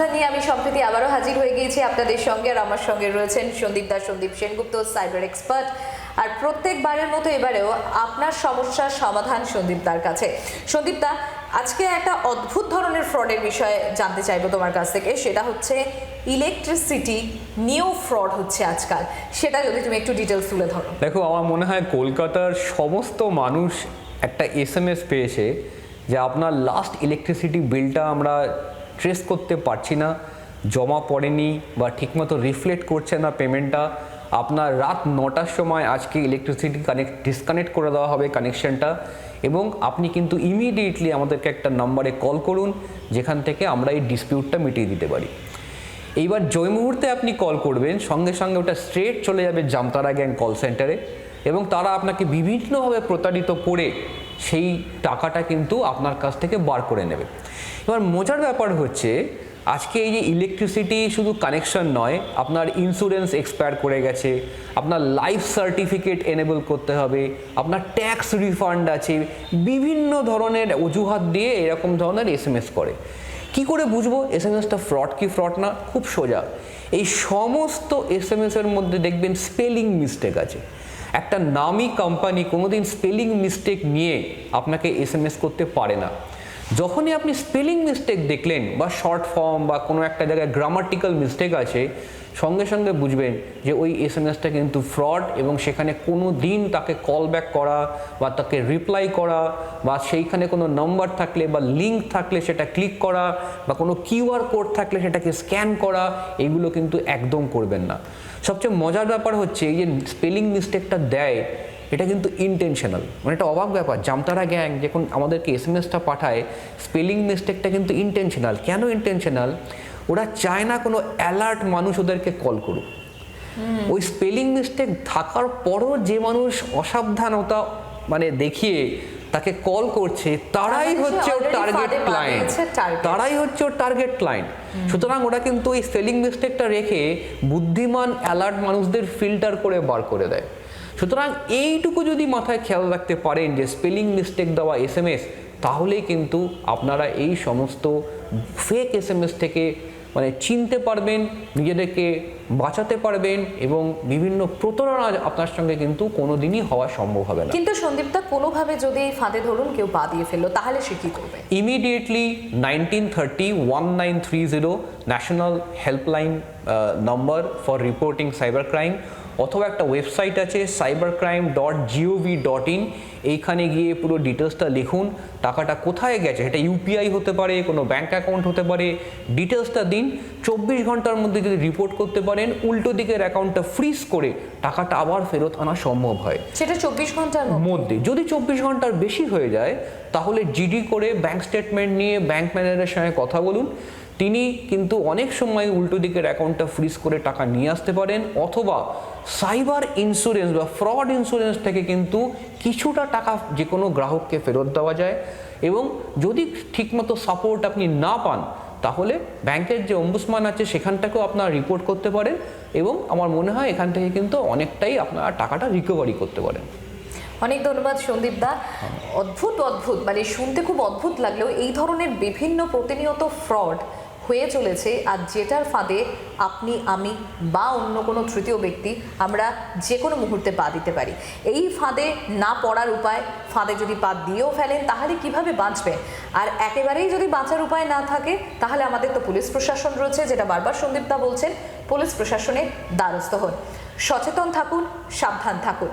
আমি সম্প্রতি আবারও হাজির হয়ে গিয়েছি আপনাদের সঙ্গে আর আমার সঙ্গে রয়েছেন সন্দীপ দাস, সন্দীপ সেনগুপ্ত, সাইবার এক্সপার্ট। আর প্রত্যেকবারের মতো এবারেও আপনার সমস্যার সমাধান সন্দীপ দার কাছে। সন্দীপ দা, আজকে একটা অদ্ভুত ধরনের ফ্রডের বিষয়ে জানতে চাইব তোমার কাছ থেকে। সেটা হচ্ছে ইলেকট্রিসিটি নিউ ফ্রড হচ্ছে আজকাল। সেটা যদি তুমি একটু ডিটেলস তুলে ধরো। দেখো, আমার মনে হয় কলকাতার সমস্ত মানুষ একটা এস এম এস পেয়েছে যে আপনার লাস্ট ইলেকট্রিসিটি বিলটা আমরা ট্রেস করতে পারছি না, জমা পড়েনি বা ঠিকমতো রিফ্লেক্ট করছে না পেমেন্টটা আপনার রাত নটার সময় আজকে ইলেকট্রিসিটি কানেক্ট ডিসকানেক্ট করে দেওয়া হবে কানেকশনটা এবং আপনি কিন্তু ইমিডিয়েটলি আমাদেরকে একটা নাম্বারে কল করুন, যেখান থেকে আমরা এই ডিসপিউটটা মিটিয়ে দিতে পারি। এইবার জয় মুহূর্তে আপনি কল করবেন, সঙ্গে সঙ্গে ওটা স্ট্রেট চলে যাবে জামতারা গ্যাং কল সেন্টারে এবং তারা আপনাকে বিভিন্নভাবে প্রতারিত করে সেই টাকাটা কিন্তু আপনার কাছ থেকে বার করে নেবে। এবার মজার ব্যাপার হচ্ছে, আজকে এই যে ইলেকট্রিসিটি শুধু কানেকশন নয়, আপনার ইন্স্যুরেন্স এক্সপায়ার করে গেছে, আপনার লাইফ সার্টিফিকেট এনেবল করতে হবে, আপনার ট্যাক্স রিফান্ড আছে, বিভিন্ন ধরনের অজুহাত দিয়ে এরকম ধরনের এস করে। কি করে বুঝব? এস এম এসটা ফ্রড কি ফ্রড না? খুব সোজা। এই সমস্ত এস এম এসের মধ্যে দেখবেন স্পেলিং মিস্টেক আছে। একটা নামি কোম্পানি কোনোদিন স্পেলিং মিস্টেক নিয়ে আপনাকে এস করতে পারে না। যখনই আপনি স্পেলিং মিস্টেক দেখলেন বা শর্ট ফর্ম বা কোনো একটা জায়গায় গ্রামাটিক্যাল মিস্টেক আছে, সঙ্গে সঙ্গে বুঝবেন যে ওই এস এম এসটা কিন্তু ফ্রড এবং সেখানে কোনো দিন তাকে কল ব্যাক করা বা তাকে রিপ্লাই করা বা সেইখানে কোনো নাম্বার থাকলে বা লিঙ্ক থাকলে সেটা ক্লিক করা বা কোনো কিউআর কোড থাকলে সেটাকে স্ক্যান করা, এগুলো কিন্তু একদম করবেন না। সবচেয়ে মজার ব্যাপার হচ্ছে এই যে স্পেলিং মিস্টেকটা দেয় এটা কিন্তু ইন্টেনশনাল মানে একটা অবাক ব্যাপার। জামতারা গ্যাং যখন আমাদেরকে এস এম এসটা পাঠায় স্পেলিং মিস্টেকটা কিন্তু ইন্টেনশনাল কেন ইন্টেনশনাল ওরা চায় না কোনো অ্যালার্ট মানুষ ওদেরকে কল করুক। ওই স্পেলিং মিস্টেক থাকার পরও যে মানুষ অসাবধানতা মানে দেখিয়ে তাকে কল করছে তারাই হচ্ছে ওর টার্গেট ক্লায়েন্ট তারাই হচ্ছে ওর টার্গেট ক্লায়েন্ট সুতরাং ওরা কিন্তু ওই স্পেলিং মিস্টেকটা রেখে বুদ্ধিমান অ্যালার্ট মানুষদের ফিল্টার করে বার করে দেয়। সুতরাং এইটুকু যদি মাথায় খেয়াল রাখতে পারেন যে স্পেলিং মিস্টেক দেওয়া এস এম এস তাহলেই কিন্তু আপনারা এই সমস্ত ফেক এস এম এস থেকে মানে চিনতে পারবেন নিজেদেরকে বাঁচাতে পারবেন এবং বিভিন্ন প্রতারণা আপনার সঙ্গে কিন্তু কোনোদিনই হওয়া সম্ভব হবে না। কিন্তু সন্দীপদা কোনোভাবে যদি এই ফাঁদে ধরুন কেউ পা দিয়ে ফেলল তাহলে সে কি করবে? Immediately nineteen thirty one nine three zero national helpline number for reporting cyber crime অথবা একটা ওয়েবসাইট আছে cyber crime dot gov dot in এইখানে গিয়ে পুরো ডিটেলসটা লিখুন টাকাটা কোথায় গেছে? এটা ইউপিআই হতে পারে কোনো ব্যাঙ্ক অ্যাকাউন্ট হতে পারে ডিটেলসটা দিন চব্বিশ ঘণ্টার মধ্যে যদি রিপোর্ট করতে পারেন উল্টো দিকের অ্যাকাউন্টটা ফ্রিজ করে টাকাটা আবার ফেরত আনা সম্ভব হয়। সেটা চব্বিশ ঘণ্টার মধ্যে? যদি চব্বিশ ঘণ্টার বেশি হয়ে যায় তাহলে জিডি করে ব্যাঙ্ক স্টেটমেন্ট নিয়ে ব্যাঙ্ক ম্যানেজারের সঙ্গে কথা বলুন তিনি কিন্তু অনেক সময় উল্টো দিকের অ্যাকাউন্টটা ফ্রিজ করে টাকা নিয়ে আসতে পারেন অথবা সাইবার ইন্স্যুরেন্স বা ফ্রড ইন্স্যুরেন্স থেকে কিন্তু কিছুটা টাকা যে কোনো গ্রাহককে ফেরত দেওয়া যায়। এবং যদি ঠিকমতো সাপোর্ট আপনি না পান তাহলে ব্যাংকের যে অম্বুসমান আছে সেখানটাকেও আপনারা রিপোর্ট করতে পারেন এবং আমার মনে হয় এখান থেকে কিন্তু অনেকটাই আপনারা টাকাটা রিকভারি করতে পারেন। অনেক ধন্যবাদ সন্দীপ দা। অদ্ভুত অদ্ভুত মানে শুনতে খুব অদ্ভুত লাগলেও এই ধরনের বিভিন্ন প্রতিনিয়ত ফ্রড হয়ে চলেছে আর যেটার ফাঁদে আপনি, আমি বা অন্য কোনো তৃতীয় ব্যক্তি আমরা যে কোনো মুহূর্তে পা দিতে পারি। এই ফাঁদে না পড়ার উপায়, ফাঁদে যদি পা দিয়েও ফেলেন তাহলে কীভাবে বাঁচবেন আর একেবারেই যদি বাঁচার উপায় না থাকে, তাহলে আমাদের তো পুলিশ প্রশাসন রয়েছে, যেটা বারবার সন্দীপদা বলছেন, পুলিশ প্রশাসনের দ্বারস্থ হন। সচেতন থাকুন, সাবধান থাকুন।